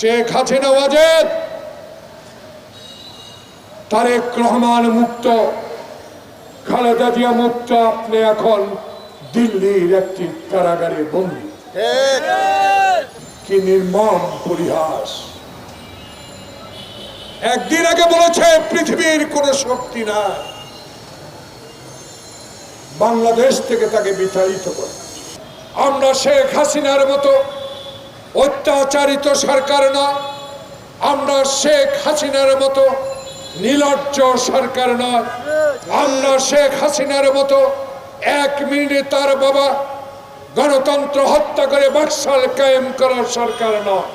শেখ হাসিনা ওয়াজেদ, তারেক রহমান মুক্ত, খালেদা জিয়া মুক্ত, আপনি এখন দিল্লির একটি কারাগারে বন্দী। কি নির্মম পরিহাস। একদিন আগে বলেছে, পৃথিবীর কোন শক্তি নাই। বাংলাদেশ থেকে তাকে বিতাড়িত করে। আমরা শেখ হাসিনার মতো অত্যাচারিত সরকার নয় আমরা শেখ হাসিনার মতো নির্লজ্জ সরকার নয় আমরা শেখ হাসিনার মতো এক মিনিটে তার বাবা গণতন্ত্র হত্যা করে বাকশাল কায়েম করার সরকার নয়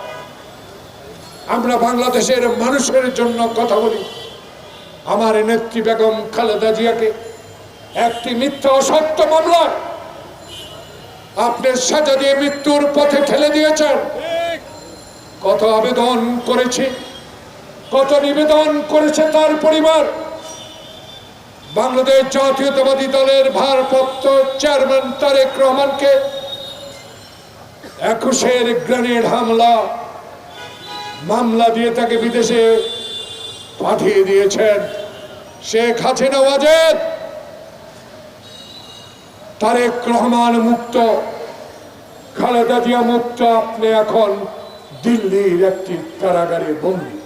আমরা বাংলাদেশের মানুষের জন্য কথা বলি। আমার নেত্রী বেগম খালেদা জিয়াকে একটি মিথ্যা অসত্য মামলায় আপনি সাজা দিয়ে মৃত্যুর পথে ঠেলে দিয়েছেন। কত আবেদন করেছি, কত নিবেদন করেছে তার পরিবার। বাংলাদেশ জাতীয়তাবাদী দলের ভারপ্রাপ্ত চেয়ারম্যান তারেক রহমানকে একুশের গ্রেনেড হামলা, মামলা দিয়ে তাকে বিদেশে পাঠিয়ে দিয়েছেন শেখ হাসিনা ওয়াজেদ। তারেক রহমান মুক্ত, খালেদা জিয়া মুক্ত, আপনি এখন দিল্লির একটি কারাগারে বন্দী।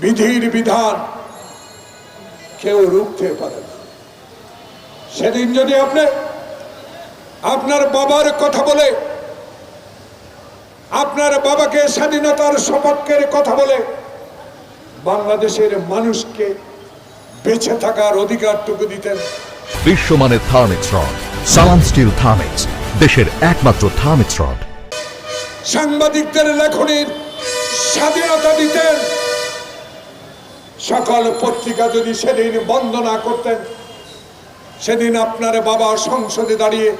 বিধির বিধান কেউ রুখতে পারে না। সেদিন যদি আপনি আপনার বাবার কথা বলে, আপনার বাবাকে স্বাধীনতার সপক্ষের কথা বলে, বাংলাদেশের মানুষকে বেঁচে থাকার অধিকারটুকু দিতেন। বিশ্বমানের Thermex rod Salam steel Thermex দেশের একমাত্র থার্মিক্স রড। সাংবাদিকদের লেখনির স্বাধীনতা দিতেন। সকল পত্রিকা যদি সেদিন বন্ধ না করতেন সেদিন আপনার বাবা সংসদে দাঁড়িয়ে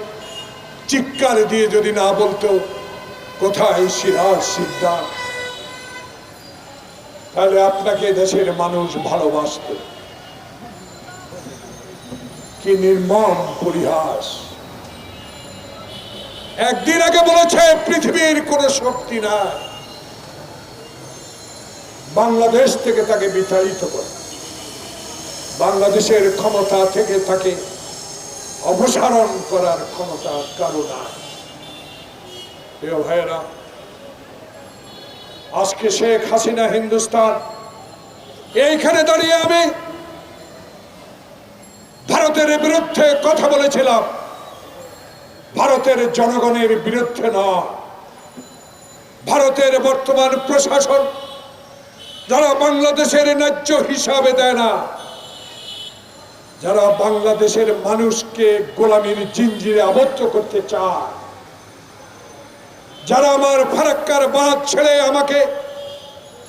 চিৎকার দিয়ে যদি না বলতো কোথায় সিরাজ সিদ্ধার তাহলে আপনাকে দেশের মানুষ ভালোবাসত। কি নির্মম পরিহাস। একদিন আগে বলেছে, পৃথিবীর কোন শক্তি নাই। বাংলাদেশ থেকে তাকে বিতাড়িত করে। বাংলাদেশের ক্ষমতা থেকে তাকে অপসারণ করার ক্ষমতা কারও নাই। প্রিয় ভাইয়েরা, আজকে শেখ হাসিনা হিন্দুস্তান, এইখানে দাঁড়িয়ে আমি ভারতের বিরুদ্ধে কথা বলেছিলাম। ভারতের জনগণের বিরুদ্ধে নয় ভারতের বর্তমান প্রশাসন যারা বাংলাদেশের ন্যায্য হিসাবে দেয় না, যারা বাংলাদেশের মানুষকে গোলামীর জিঞ্জিরে আবদ্ধ করতে চায়, যারা আমার ফারাক্কার বাঁধ ছেড়ে আমাকে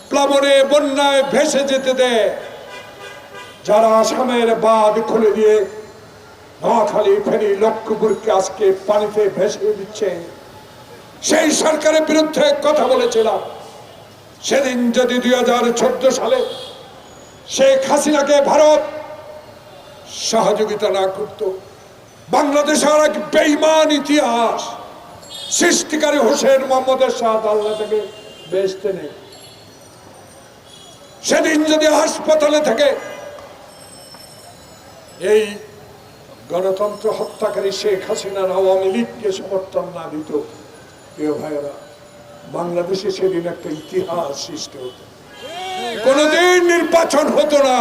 প্লাবনে বন্যায় ভেসে যেতে দেয় যারা আসামের বাঁধ খুলে দিয়ে নোয়াখালী ফেরি লক্ষ্মীপুরকে আজকে পানিতে ভেসে দিচ্ছে, সেই সরকারের বিরুদ্ধে কথা বলেছিলাম। সেদিন যদি দুই হাজার চোদ্দ সালে শেখ হাসিনাকে ভারত সহযোগিতা না করত, বাংলাদেশের এক বেইমান ইতিহাস সৃষ্টিকারী হোসেন মোহাম্মদের সাথ আল্লাহ থেকে বেসতে নেই। সেদিন যদি হাসপাতালে থেকে এই গণতন্ত্র হত্যাকারী শেখ হাসিনার আওয়ামী লীগকে সমর্থন না দিত। প্রিয় ভাইয়েরা, বাংলাদেশে সেদিন একটা ইতিহাস সৃষ্টি হতো। কোনদিন নির্বাচন হতো না।